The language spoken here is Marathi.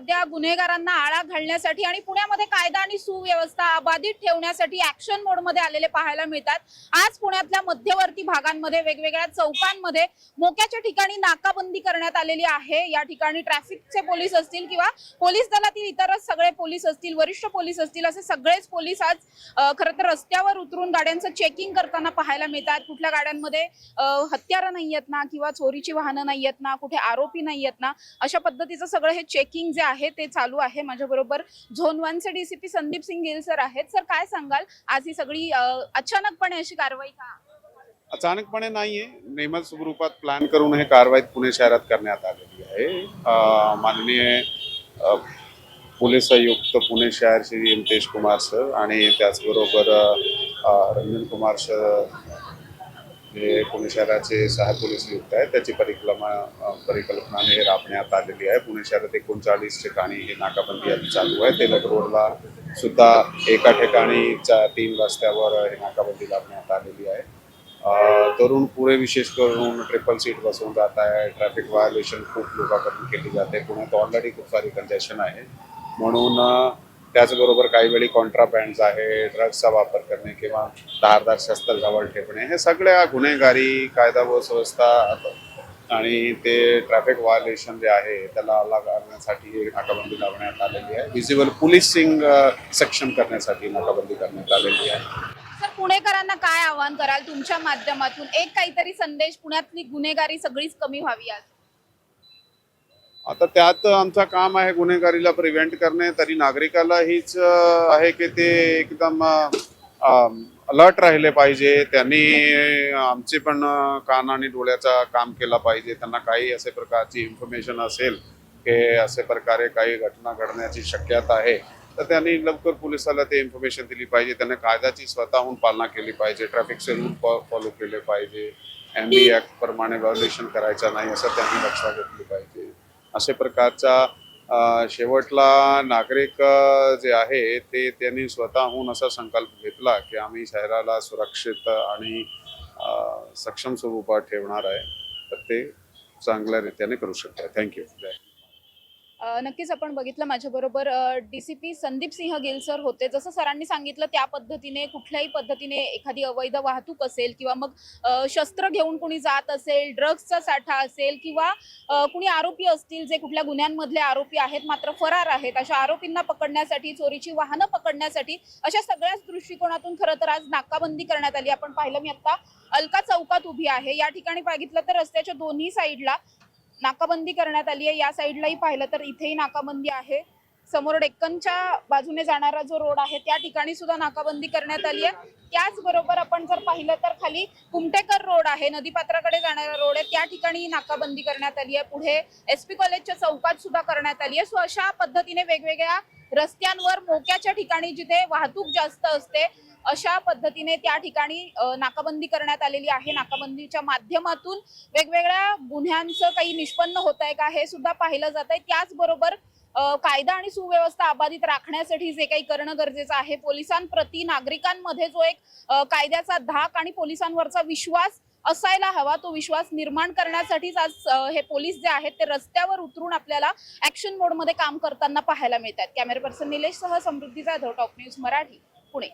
सध्या गुन्हेगारांना आळा घालण्यासाठी आणि पुण्यामध्ये कायदा आणि सुव्यवस्था अबाधित ठेवण्यासाठी ऍक्शन मोडमध्ये आलेले पाहायला मिळतात. आज पुण्यातल्या मध्यवर्ती भागांमध्ये वेगवेगळ्या चौकांमध्ये मोक्याच्या ठिकाणी नाकाबंदी करण्यात आलेली आहे. या ठिकाणी ट्रॅफिकचे पोलीस असतील किंवा पोलीस दलातील इतरच सगळे पोलीस असतील वरिष्ठ पोलीस असतील असे सगळेच पोलीस आज खरं तर रस्त्यावर उतरून गाड्यांचं चेकिंग करताना पाहायला मिळतात. कुठल्या गाड्यांमध्ये हत्यारं नाही आहेत ना किंवा चोरीची वाहनं नाही आहेत ना कुठे आरोपी नाही आहेत ना अशा पद्धतीचं सगळं हे चेकिंग जे आहे ते चालू आहे माझ्या बरोबर झोन वनचे डीसीपी संदीप सिंग गिल सर आहेत. सर काय सांगाल? आज ही सगळी अचानकपणे अशी कारवाई का? अचानकपणे नाहीये. नियमित स्वरूपात प्लॅन करून हे कारवाई पुणे शहरात करण्यात आलेली आहे. माननीय पोलीस आयुक्त पुणे शहर श्री एमतेश कुमार सर आणि त्याचबरोबर रंजन कुमार सर जे पुणे शहराचे सहा पोलीस नियुक्त आहेत त्याची परिक्रमा परिकल्पनाने हे राबण्यात आलेली आहे. पुणे शहरात एकोणचाळीस ठिकाणी हे नाकाबंदी आज चालू आहे. तेलक रोडला सुद्धा एका ठिकाणी चा- तीन रस्त्यावर हे नाकाबंदी लावण्यात आलेली आहे. तरुण पुढे विशेष करून ट्रिपल सीट बसवून जात आहे. ट्रॅफिक व्हायोलेशन खूप लोकांकडून केली जाते. पुण्यात ऑलरेडी खूप सारी कंजेशन आहे. म्हणून त्याचबरोबर काही वेळी कॉन्ट्राबँड्स आहे ड्रग्सचा वापर करणे किंवा धारदार शस्त्र जवळ ठेवणे हे सगळ्या गुन्हेगारी कायदा व सुव्यवस्था आणि ते ट्रॅफिक व्हायोलेशन जे आहे त्याला आला करण्यासाठी नाकाबंदी लावण्यात आलेली आहे. व्हिजिबल पोलिसिंग सक्षम करण्यासाठी नाकाबंदी करण्यात आलेली आहे. सर पुणेकरांना काय आवाहन कराल? तुमच्या माध्यमातून एक काहीतरी संदेश पुण्यातली गुन्हेगारी सगळीच कमी व्हावी आज. आता त्यात आमचं काम आहे गुन्हेगारीला प्रिव्हेंट करणे तरी नागरिकाला हीच आहे की ते एकदम अलर्ट राहिले पाहिजे. त्यांनी आमचे पण कान आणि डोळ्याचा काम केला पाहिजे. त्यांना काही असे प्रकारची इन्फॉर्मेशन असेल की असे प्रकारे काही घटना घडण्याची शक्यता आहे तर त्यांनी लवकर पोलिसाला ते इन्फॉर्मेशन दिली पाहिजे. त्यांनी कायद्याची स्वतःहून पालना केली पाहिजे. ट्रॅफिकचे रूल फॉलो केले पाहिजे. एम बी ॲक्ट प्रमाणे व्हायोलेशन करायचं नाही असं त्यांनी लक्षात घेतली पाहिजे. असे प्रकारचा शेवटला नागरिक जे आहे ते त्यांनी स्वतःहून असा संकल्प घेतला की आम्ही शहराला सुरक्षित आणि सक्षम स्वरूपात ठेवणार आहे. तर ते चांगल्या रीत्याने करू शकतात. थँक्यू अ, नक्कीच आपण बघितलं माझ्याबरोबर डीसीपी संदीप सिंह गिल सर होते. जसं सरांनी सांगितलं त्या पद्धतीने कुठल्याही पद्धतीने एखादी अवैध वाहतूक असेल किंवा मग शस्त्र घेऊन कुणी जात असेल ड्रग्सचा साठा असेल किंवा कुणी आरोपी असतील जे कुठल्या गुन्ह्यांमधले आरोपी आहेत मात्र फरार आहेत अशा आरोपींना पकडण्यासाठी चोरीची वाहनं पकडण्यासाठी अशा सगळ्याच दृष्टिकोनातून खरं तर आज नाकाबंदी करण्यात आली. आपण पाहिलं मी आता अलका चौकात उभी आहे. या ठिकाणी बघितलं तर रस्त्याच्या दोन्ही साईडला नाकाबंदी करण्यात आली आहे. या साईडलाही पाहिलं तर इथेही नाकाबंदी आहे. समोर डेक्कनच्या बाजूने जाणारा जो रोड आहे त्या ठिकाणी सुद्धा नाकाबंदी करण्यात आली आहे. त्याचबरोबर आपण जर पाहिलं तर खाली कुमटेकर रोड आहे नदीपात्राकडे जाणारा रोड आहे. त्या ठिकाणी नाकाबंदी करण्यात आली आहे. पुढे एस पी कॉलेजच्या चौकात सुद्धा करण्यात आली आहे. सो अशा पद्धतीने वेगवेगळ्या रस्त्यांवर मोक्याच्या ठिकाणी जिथे वाहतूक जास्त असते अशा पद्धतीने त्या ठिकाणी नाकाबंदी करण्यात आलेली आहे. नाकाबंदीच्या माध्यमातून वेगवेगळ्या गुन्ह्यांचं काही निष्पन्न होत आहे का हे सुद्धा पाहिलं जात आहे. त्याचबरोबर कायदा आणि सुव्यवस्था अबाधित राखण्यासाठी जे काही करणं गरजेचं आहे पोलिसांप्रती नागरिकांमध्ये जो एक कायद्याचा धाक आणि पोलिसांवरचा विश्वास असायला हवा तो विश्वास निर्माण करण्यासाठीच आज हे पोलीस जे आहेत ते रस्त्यावर उतरून आपल्याला ऍक्शन मोडमध्ये काम करताना पाहायला मिळतात कॅमेरा पर्सन निलेश सह समृद्धी जाधव टॉप न्यूज मराठी पुणे.